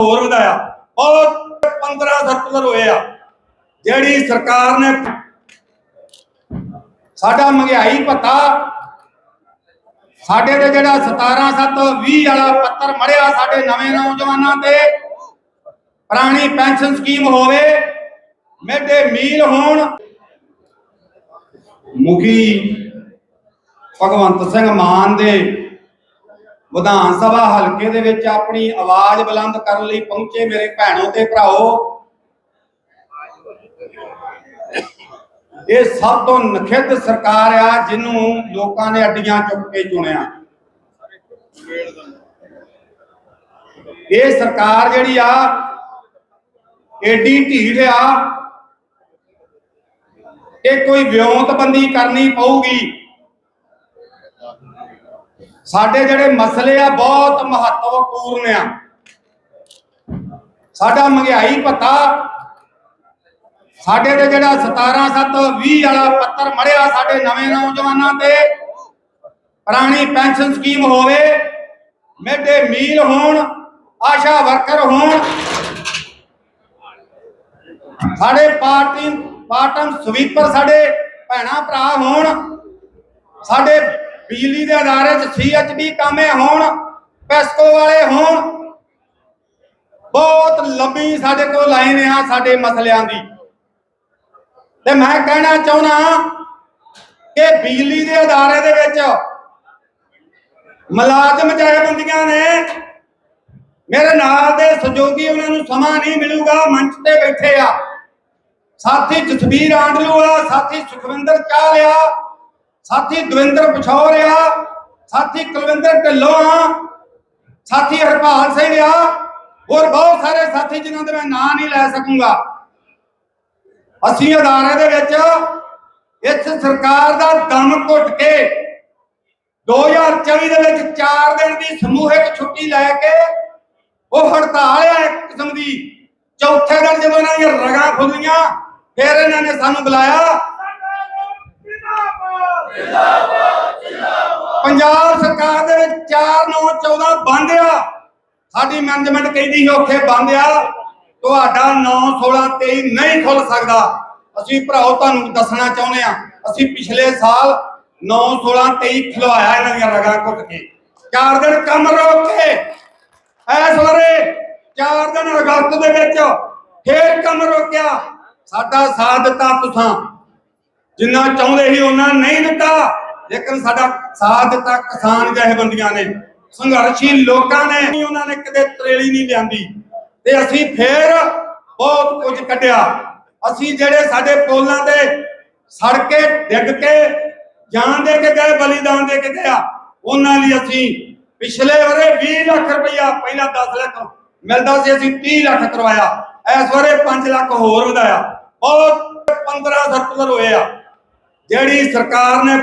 ਹੋਰ ਵਧਾਇਆ। ਬਹੁਤ 15 ਸਰਕੂਲਰ ਹੋਏ ਆ, ਜਿਹੜੀ ਸਰਕਾਰ ਨੇ ਸਾਡਾ ਮਹਿੰਗਾਈ ਭੱਤਾ, ਸਾਡੇ ਤੇ ਜਿਹੜਾ 17 7 20 ਵਾਲਾ ਪੱਤਰ ਮੜਿਆ ਸਾਡੇ ਨਵੇਂ ਨੌਜਵਾਨਾਂ ਤੇ, ਪੁਰਾਣੀ ਪੈਨਸ਼ਨ ਸਕੀਮ ਹੋਵੇ, ਮਿਡੇ ਮੀਲ ਹੋਣ। ਮੁਖੀ ਭਗਵੰਤ ਸਿੰਘ ਮਾਨ ਦੇ ਵਿਧਾਨ ਸਭਾ ਹਲਕੇ ਦੇ ਵਿੱਚ ਆਪਣੀ ਆਵਾਜ਼ ਬੁਲੰਦ ਕਰਨ ਲਈ ਪਹੁੰਚੇ ਮੇਰੇ ਭੈਣੋ ਤੇ ਭਰਾਓ। ਇਹ ਸਭ ਤੋਂ ਨਖਿੱਧ ਸਰਕਾਰ ਆ ਜਿਹਨੂੰ ਲੋਕਾਂ ਨੇ ਅੱਡੀਆਂ ਚੁੱਕ ਕੇ ਚੁਣਿਆ। ਇਹ ਸਰਕਾਰ ਜਿਹੜੀ ਆ, ਏਡੀ ਢੀਠ ਆ, ਇਹ ਕੋਈ ਵਿਉਂਤਬੰਦੀ ਕਰਨੀ ਪਊਗੀ। ਸਾਡੇ ਜਿਹੜੇ ਮਸਲੇ ਆ ਬਹੁਤ ਮਹੱਤਵਪੂਰਨ ਆ। ਸਾਡਾ ਮਹਿੰਗਾਈ ਭੱਤਾ, ਸਾਡੇ ਤੇ ਜਿਹੜਾ 17 7 20 ਵਾਲਾ ਪੱਤਰ ਮੜਿਆ ਸਾਡੇ ਨਵੇਂ ਨੌਜਵਾਨਾਂ ਤੇ, ਪੁਰਾਣੀ ਪੈਨਸ਼ਨ ਸਕੀਮ ਹੋਵੇ, ਮਿਡੇ ਮੀਲ ਹੋਣ, ਆਸ਼ਾ ਵਰਕਰ ਹੋਣ, ਸਾਡੇ ਪਾਰਟੀ ਪਾਰਟਨ ਸਵੀਪਰ ਸਾਡੇ ਭੈਣਾ ਭਰਾ ਹੋਣ, ਸਾਡੇ ਬਿਜਲੀ ਦੇ ਅਦਾਰੇ 'ਚ ਸੀਐਚਡੀ ਕਾਮੇ ਹੋਣ, ਪੈਸਕੋ ਵਾਲੇ ਹੋਣ, ਬਹੁਤ ਲੰਬੀ ਸਾਡੇ ਕੋਲ ਲਾਈਨ ਆ ਸਾਡੇ ਮਸਲਿਆਂ ਦੀ। ਤੇ ਮੈਂ ਕਹਿਣਾ ਚਾਹੁੰਦਾ ਕਿ ਬਿਜਲੀ ਦੇ ਅਦਾਰੇ ਦੇ ਵਿੱਚ ਮੁਲਾਜ਼ਮ ਜਥੇਬੰਦੀਆਂ ਨੇ, ਮੇਰੇ ਨਾਲ ਦੇ ਸਹਿਯੋਗੀ ਉਹਨਾਂ ਨੂੰ ਸਮਾਂ ਨਹੀਂ ਮਿਲੂਗਾ, ਮੰਚ ਤੇ ਬੈਠੇ ਆ। ਸਾਥੀ ਜਸਵੀਰ ਆਂਡਲੂ ਆ ਸਾਥੀ ਸੁਖਵਿੰਦਰ ਚਾਹਲ ਆ। ਸਾਥੀ ਦਵਿੰਦਰ ਪਛੌਰ ਆ, ਸਾਥੀ ਕੁਲਵਿੰਦਰ ਢਿੱਲੋਂ ਆ, ਸਾਥੀ ਹਰਪਾਲ ਸਿੰਘ ਆ, ਹੋਰ ਬਹੁਤ ਸਾਰੇ ਸਾਥੀ ਜਿਨ੍ਹਾਂ ਦੇ ਮੈਂ ਨਾਂ ਨਹੀਂ ਲੈ ਸਕੂੰਗਾ। ਅਸੀਂ ਅਦਾਰੇ ਦੇ ਵਿੱਚ ਇਸ ਸਰਕਾਰ ਦਾ ਦਮ ਘੁੱਟ ਕੇ 2024 ਦੇ ਵਿੱਚ 4 ਦਿਨ ਦੀ ਸਮੂਹਿਕ ਛੁੱਟੀ ਲੈ ਕੇ ਉਹ ਹੜਤਾਲ ਆ ਇੱਕ ਕਿਸਮ ਦੀ। ਚੌਥੇ ਦਿਨ ਜਦੋਂ ਇਹਨਾਂ ਦੀਆਂ ਰਗਾਂ ਖੁੱਲੀਆਂ ਫਿਰ ਇਹਨਾਂ ਨੇ ਸਾਨੂੰ ਬੁਲਾਇਆ। ਪੰਜਾਬ ਸਰਕਾਰ ਦੇ ਵਿੱਚ 4 9 14 ਬੰਦ ਆ। ਸਾਡੀ ਮੈਨੇਜਮੈਂਟ ਕਹਿੰਦੀ ਸੀ ਉੱਥੇ ਬੰਦ ਆ। ਤੁਹਾਡਾ 9 16 23 ਨਹੀਂ ਖੁੱਲ ਸਕਦਾ। ਅਸੀਂ ਭਰਾਓ, ਤੁਹਾਨੂੰ ਦੱਸਣਾ ਚਾਹੁੰਦੇ ਆ ਅਸੀਂ ਪਿਛਲੇ ਸਾਲ 9 16 23 ਖਿਲਵਾਇਆ ਇਹਨਾਂ ਦੀਆਂ ਰਗਾਂ ਘੁੱਟ ਕੇ। ਚਾਰ ਦਿਨ ਕੰਮ ਰੋਕ। ਕੇ ਐਸ ਵਾਰੇ ਚਾਰ ਦਿਨ ਅਗਸਤ ਦੇ ਵਿੱਚ ਫੇਰ ਕੰਮ ਰੋਕਿਆ। ਸਾਡਾ ਸਾਥ ਦਿੱਤਾ ਤੁਸੀਂ। ਜਿੰਨਾ ਚਾਹੁੰਦੇ ਸੀ ਉਹਨਾਂ ਨਹੀਂ ਦਿੱਤਾ। ਲੇਕਿਨ ਸਾਡਾ ਸਾਥ ਦਿੱਤਾ ਕਿਸਾਨ ਜਥੇਬੰਦੀਆਂ ਨੇ ਸੰਘਰਸ਼ੀ ਲੋਕਾਂ ਨੇ। ਉਹਨਾਂ ਨੇ ਕਦੇ ਤਰੇਲੀ ਨਹੀਂ ਲਿਆਂਦੀ। ਤੇ ਅਸੀਂ ਫੇਰ ਬਹੁਤ ਕੁਝ ਕੱਢਿਆ। ਅਸੀਂ ਜਿਹੜੇ ਸਾਡੇ ਪੋਲਾਂ ਤੇ ਸੜਕੇ ਡਿੱਗ ਕੇ, ਜਾਨ ਦੇ ਕੇ ਗਏ, ਬਲੀਦਾਨ ਦੇ ਕੇ ਗਿਆ, ਉਹਨਾਂ ਲਈ ਅਸੀਂ ਪਿਛਲੇ ਵਰੇ 20 ਲੱਖ ਰੁਪਇਆ ਪਹਿਲਾਂ 10 ਲੱਖ ਮਿਲਦਾ ਸੀ, ਅਸੀਂ 30 ਲੱਖ ਕਰਵਾਇਆ। ਇਸ ਵਾਰੇ 5 ਲੱਖ ਹੋਰ ਵਧਾਇਆ। ਬਹੁਤ 15 ਸਰਕੂਲਰ ਹੋਏ ਆ। ਜਿਹੜੀ ਸਰਕਾਰ ਨੇ